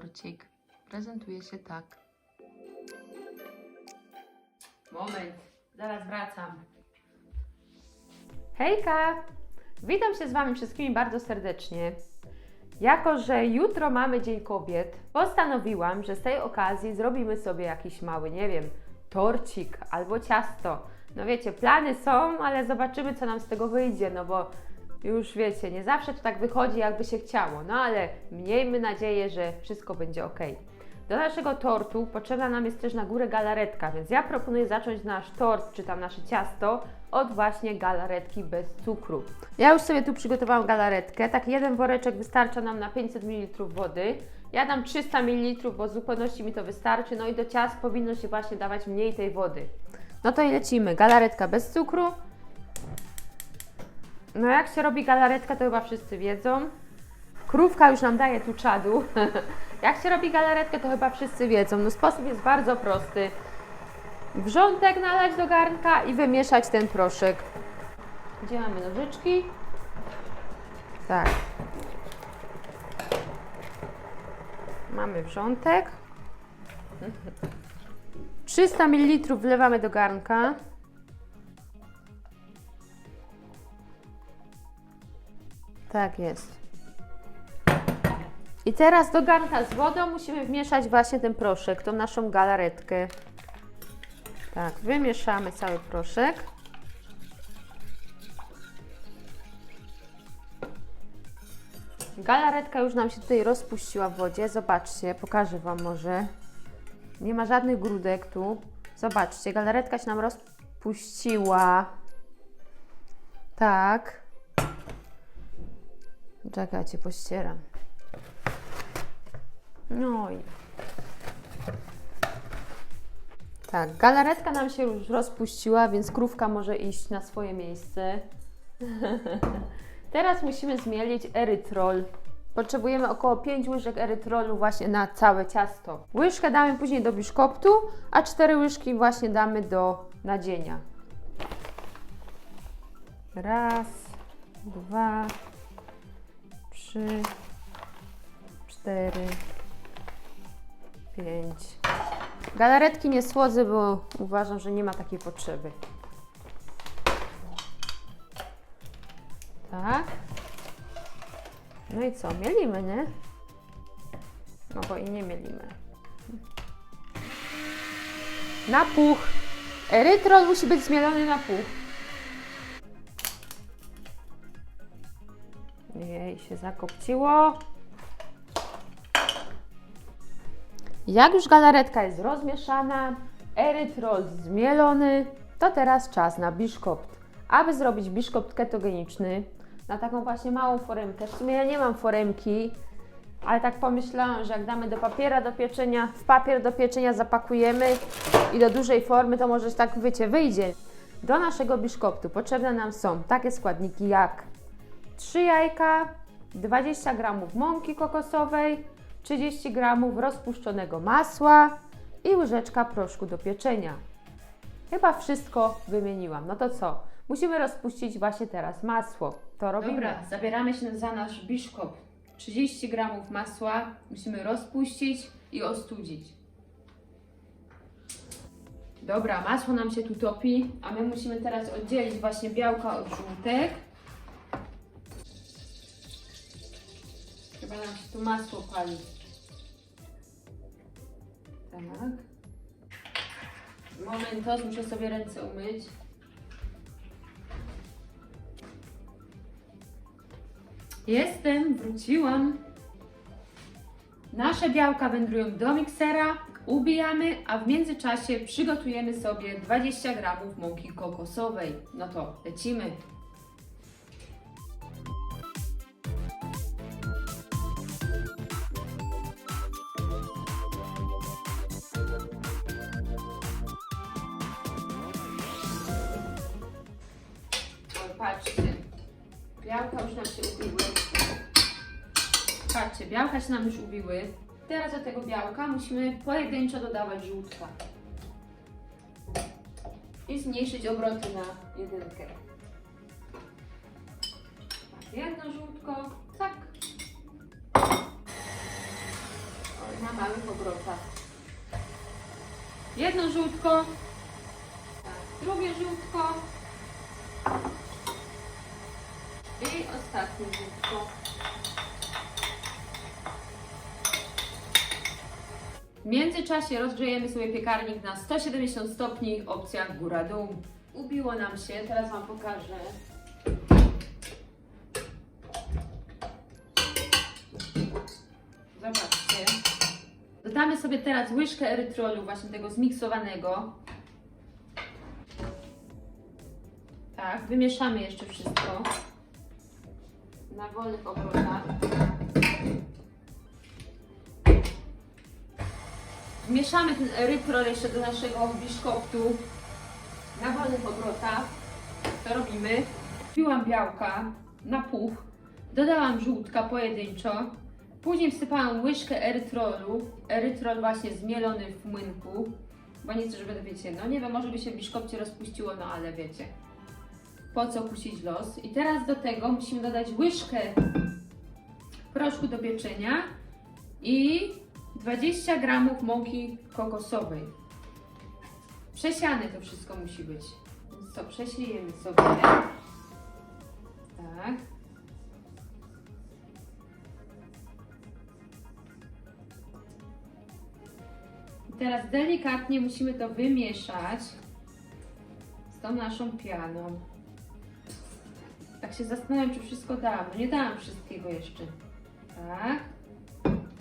torcik. Prezentuje się tak. Moment, zaraz wracam. Hejka! Witam się z Wami wszystkimi bardzo serdecznie. Jako, że jutro mamy Dzień Kobiet, postanowiłam, że z tej okazji zrobimy sobie jakiś mały, nie wiem, torcik albo ciasto. No wiecie, plany są, ale zobaczymy, co nam z tego wyjdzie, no bo już wiecie, nie zawsze to tak wychodzi, jakby się chciało, no ale miejmy nadzieję, że wszystko będzie ok. Do naszego tortu potrzebna nam jest też na górę galaretka, więc ja proponuję zacząć nasz tort, czy tam nasze ciasto od właśnie galaretki bez cukru. Ja już sobie tu przygotowałam galaretkę, tak jeden woreczek wystarcza nam na 500 ml wody. Ja dam 300 ml, bo w zupełności mi to wystarczy, no i do ciast powinno się właśnie dawać mniej tej wody. No to i lecimy, galaretka bez cukru. No jak się robi galaretka, to chyba wszyscy wiedzą. Krówka już nam daje tu czadu. Jak się robi galaretkę, to chyba wszyscy wiedzą. No sposób jest bardzo prosty. Wrzątek nalać do garnka i wymieszać ten proszek. Gdzie mamy nożyczki? Tak. Mamy wrzątek. 300 ml wlewamy do garnka. Tak jest. I teraz do garnka z wodą musimy wmieszać właśnie ten proszek, tą naszą galaretkę. Tak, wymieszamy cały proszek. Galaretka już nam się tutaj rozpuściła w wodzie. Zobaczcie, pokażę Wam może. Nie ma żadnych grudek tu. Zobaczcie, galaretka się nam rozpuściła. Tak. Czekajcie, pościeram. No i. Tak, galaretka nam się już rozpuściła, więc krówka może iść na swoje miejsce. Teraz musimy zmielić erytrol. Potrzebujemy około 5 łyżek erytrolu właśnie na całe ciasto. Łyżkę damy później do biszkoptu, a 4 łyżki właśnie damy do nadzienia. Raz, dwa, trzy, cztery, pięć. Galaretki nie słodzę, bo uważam, że nie ma takiej potrzeby. Tak. No i co? Mielimy, nie? No bo i nie mielimy. Na puch. Musi być zmielony na puch. Jej, się zakopciło. Jak już galaretka jest rozmieszana, erytrol zmielony, to teraz czas na biszkopt. Aby zrobić biszkopt ketogeniczny, na taką właśnie małą foremkę, w sumie ja nie mam foremki, ale tak pomyślałam, że jak damy do papiera do pieczenia, w papier do pieczenia zapakujemy i do dużej formy, to może tak, wiecie, wyjdzie. Do naszego biszkoptu potrzebne nam są takie składniki jak 3 jajka, 20 g mąki kokosowej, 30 g rozpuszczonego masła i łyżeczka proszku do pieczenia. Chyba wszystko wymieniłam. No to co? Musimy rozpuścić właśnie teraz masło. To robimy. Dobra, zabieramy się za nasz biszkop. 30 g masła musimy rozpuścić i ostudzić. Dobra, masło nam się tu topi, a my musimy teraz oddzielić właśnie białka od żółtek. Chyba nam się tu masło pali. Tak. Momentos, muszę sobie ręce umyć. Jestem, wróciłam. Nasze białka wędrują do miksera, ubijamy, a w międzyczasie przygotujemy sobie 20 g mąki kokosowej. No to lecimy. Patrzcie, białka już nam się ubiły. Patrzcie, białka się nam już ubiły. Teraz do tego białka musimy pojedynczo dodawać żółtka. I zmniejszyć obroty na jedynkę. Tak, jedno żółtko, tak. Na małych obrotach. Jedno żółtko, tak, drugie żółtko i ostatnie żółtko. W międzyczasie rozgrzejemy sobie piekarnik na 170 stopni, opcja góra-dół. Ubiło nam się, teraz Wam pokażę. Zobaczcie. Dodamy sobie teraz łyżkę erytrolu, właśnie tego zmiksowanego. Tak, wymieszamy jeszcze wszystko na wolnych obrotach. Wmieszamy ten erytrol jeszcze do naszego biszkoptu na wolnych obrotach. To robimy. Wbiłam białka na puch, dodałam żółtka pojedynczo, później wsypałam łyżkę erytrolu, erytrol właśnie zmielony w młynku, bo nie chcę, żeby, wiecie, no nie wiem, może by się w biszkopcie rozpuściło, no ale wiecie, po co kusić los. I teraz do tego musimy dodać łyżkę proszku do pieczenia i 20 gramów mąki kokosowej. Przesiane to wszystko musi być. Więc przesiejemy sobie. Tak. I teraz delikatnie musimy to wymieszać z tą naszą pianą. Tak się zastanawiam, czy wszystko dałam. No nie dałam wszystkiego jeszcze. Tak.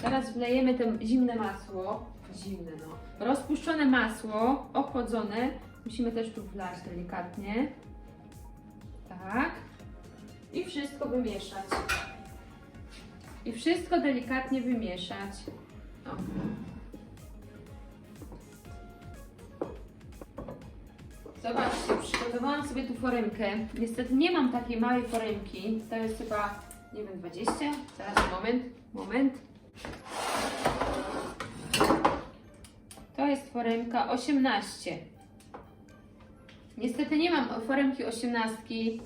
Teraz wlejemy to zimne masło. Zimne, no. Rozpuszczone masło, ochłodzone. Musimy też tu wlać delikatnie. Tak. I wszystko wymieszać. I wszystko delikatnie wymieszać. O. Zobaczcie, przygotowałam sobie tu foremkę. Niestety nie mam takiej małej foremki. To jest chyba, nie wiem, 20. Zaraz, moment, moment. To jest foremka 18. Niestety nie mam foremki 18,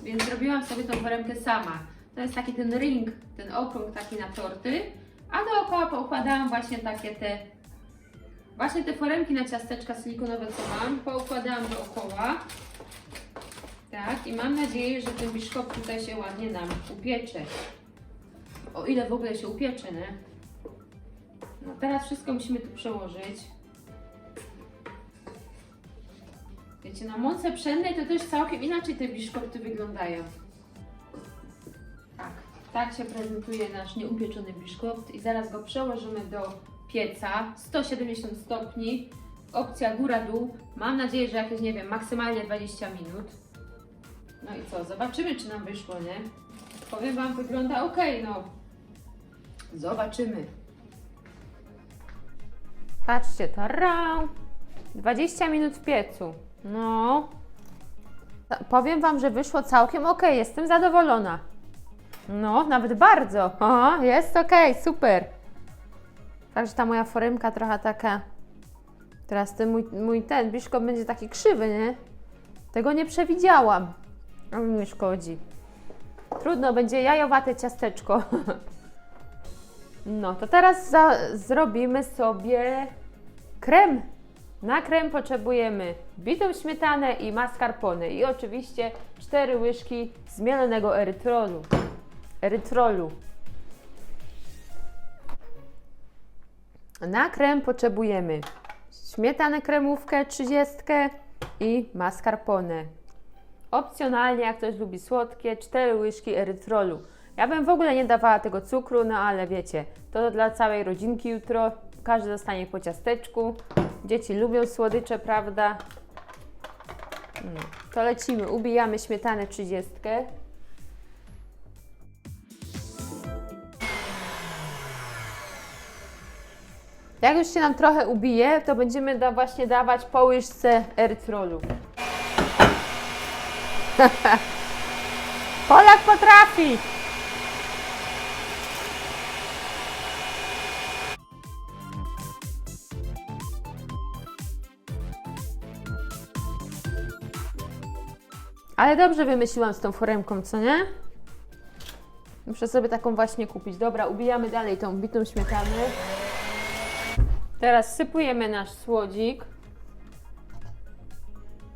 więc zrobiłam sobie tą foremkę sama. To jest taki ten ring, ten okrąg taki na torty, a dookoła poukładałam właśnie takie te Właśnie te foremki na ciasteczka silikonowe, co mam, poukładałam dookoła. Tak, i mam nadzieję, że ten biszkop tutaj się ładnie nam upiecze. O ile w ogóle się upiecze, nie? No teraz wszystko musimy tu przełożyć. Wiecie, na mące pszennej to też całkiem inaczej te biszkopty wyglądają. Tak, tak się prezentuje nasz nieupieczony biszkopt i zaraz go przełożymy do pieca 170 stopni, opcja góra-dół. Mam nadzieję, że jakieś, nie wiem, maksymalnie 20 minut. No i co, zobaczymy, czy nam wyszło, nie? Powiem Wam, wygląda ok, no. Zobaczymy. Patrzcie, tara! 20 minut w piecu. No. Powiem Wam, że wyszło całkiem ok, jestem zadowolona. No, nawet bardzo. O, jest ok, super. Także ta moja foremka trochę taka. Teraz ten mój, mój ten biszkop będzie taki krzywy, nie? Tego nie przewidziałam. A mi nie szkodzi. Trudno, będzie jajowate ciasteczko. No, to teraz za, zrobimy sobie krem. Na krem potrzebujemy bitą śmietanę i mascarpone i oczywiście 4 łyżki zmielonego erytrolu. Erytrolu. Na krem potrzebujemy śmietanę kremówkę 30 i mascarpone. Opcjonalnie, jak ktoś lubi słodkie, 4 łyżki erytrolu. Ja bym w ogóle nie dawała tego cukru, no ale wiecie, to dla całej rodzinki jutro. Każdy dostanie po ciasteczku. Dzieci lubią słodycze, prawda? No, to lecimy. Ubijamy śmietanę 30. Jak już się nam trochę ubije, to będziemy da właśnie dawać po łyżce erytrolu. Polak potrafi! Ale dobrze wymyśliłam z tą foremką, co nie? Muszę sobie taką właśnie kupić. Dobra, ubijamy dalej tą bitą śmietanę. Teraz sypujemy nasz słodzik.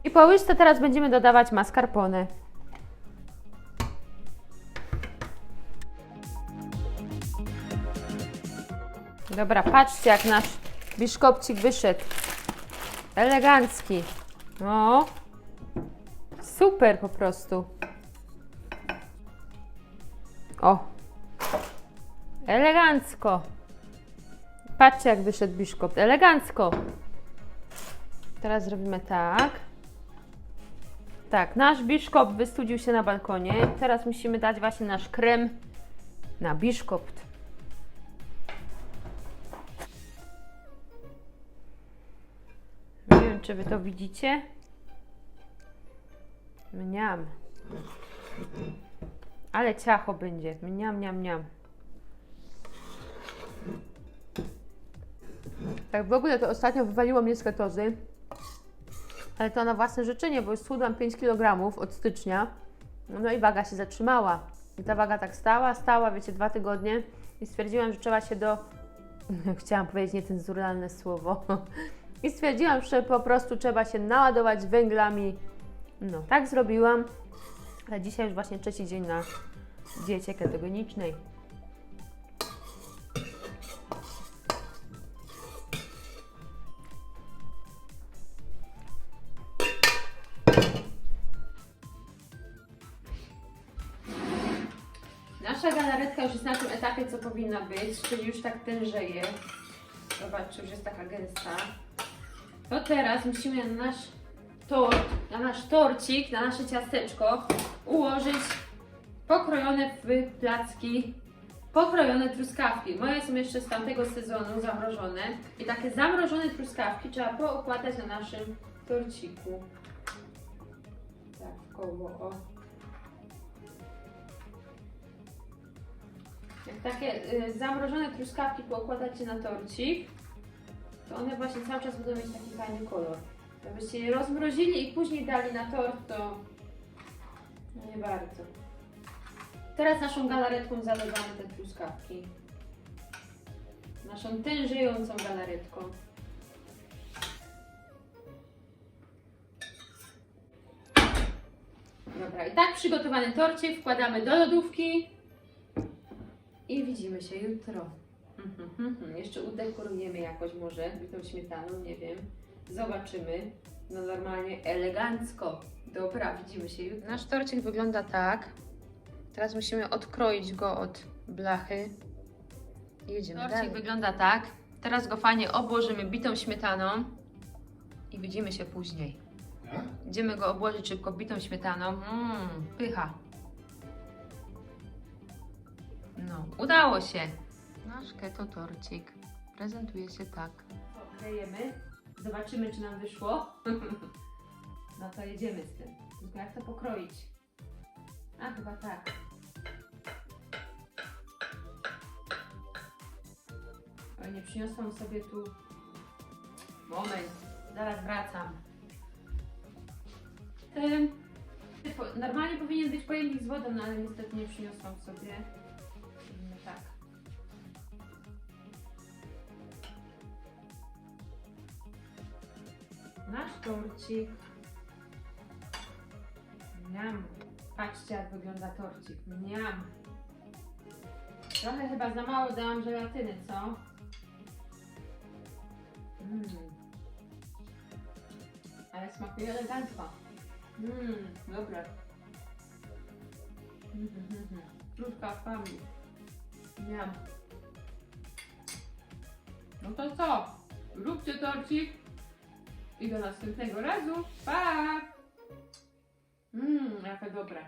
I po łyżce teraz będziemy dodawać mascarpone. Dobra, patrzcie jak nasz biszkopcik wyszedł. Elegancki. No. Super po prostu. O. Elegancko. Patrzcie jak wyszedł biszkopt. Elegancko. Teraz zrobimy tak. Tak, nasz biszkopt wystudził się na balkonie. Teraz musimy dać właśnie nasz krem na biszkopt. Nie wiem, czy Wy to widzicie. Mniam. Ale ciacho będzie. Mniam, mniam, mniam. Tak w ogóle to ostatnio wywaliło mnie z ketozy. Ale to na własne życzenie, bo już schudłam 5 kg od stycznia. No i waga się zatrzymała. I ta waga tak stała, stała, wiecie, dwa tygodnie. I stwierdziłam, że trzeba się do... Chciałam powiedzieć niecenzuralne słowo. I stwierdziłam, że po prostu trzeba się naładować węglami. No, tak zrobiłam. Ale dzisiaj już właśnie trzeci dzień na diecie ketogenicznej. Nasza galaretka już jest na tym etapie, co powinna być, czyli już tak tężeje. Zobaczcie, już jest taka gęsta. To teraz musimy na nasz tort, na nasz torcik, na nasze ciasteczko ułożyć pokrojone w placki, pokrojone truskawki. Moje są jeszcze z tamtego sezonu zamrożone. I takie zamrożone truskawki trzeba pookładać na naszym torciku. Tak, w koło, o. Jak takie y, zamrożone truskawki poukładacie na torcik, to one właśnie cały czas będą mieć taki fajny kolor. Jakbyście je rozmrozili i później dali na tort, to nie bardzo. Teraz naszą galaretką zalewamy te truskawki. Naszą tężejącą galaretką. Dobra, i tak przygotowany torcik wkładamy do lodówki widzimy się jutro. Mhm, mhm. Jeszcze udekorujemy jakoś może tą śmietaną, nie wiem. Zobaczymy. No normalnie elegancko. Dobra, widzimy się jutro. Nasz torcik wygląda tak. Teraz musimy odkroić go od blachy. I jedziemy Torcik dalej. wygląda tak. Teraz go fajnie obłożymy bitą śmietaną i widzimy się później. Idziemy go obłożyć szybko bitą śmietaną. Mmm, pycha. No, udało się. Nasz keto torcik prezentuje się tak. Klejemy. Zobaczymy, czy nam wyszło. no to jedziemy z tym. Tylko jak to pokroić? A, chyba tak. Oj, nie przyniosłam sobie tu... Moment, zaraz wracam. Normalnie powinien być pojemnik z wodą, no ale niestety nie przyniosłam sobie. Torcik. Miam. Patrzcie jak wygląda torcik. Miam. Trochę chyba za mało dałam żelatyny, co? Mm. Ale smakuje elegancko. Mmm, dobre. Truskawkami. Miam. No to co? Róbcie torcik i do następnego razu. Pa! Mmm, jakie dobre.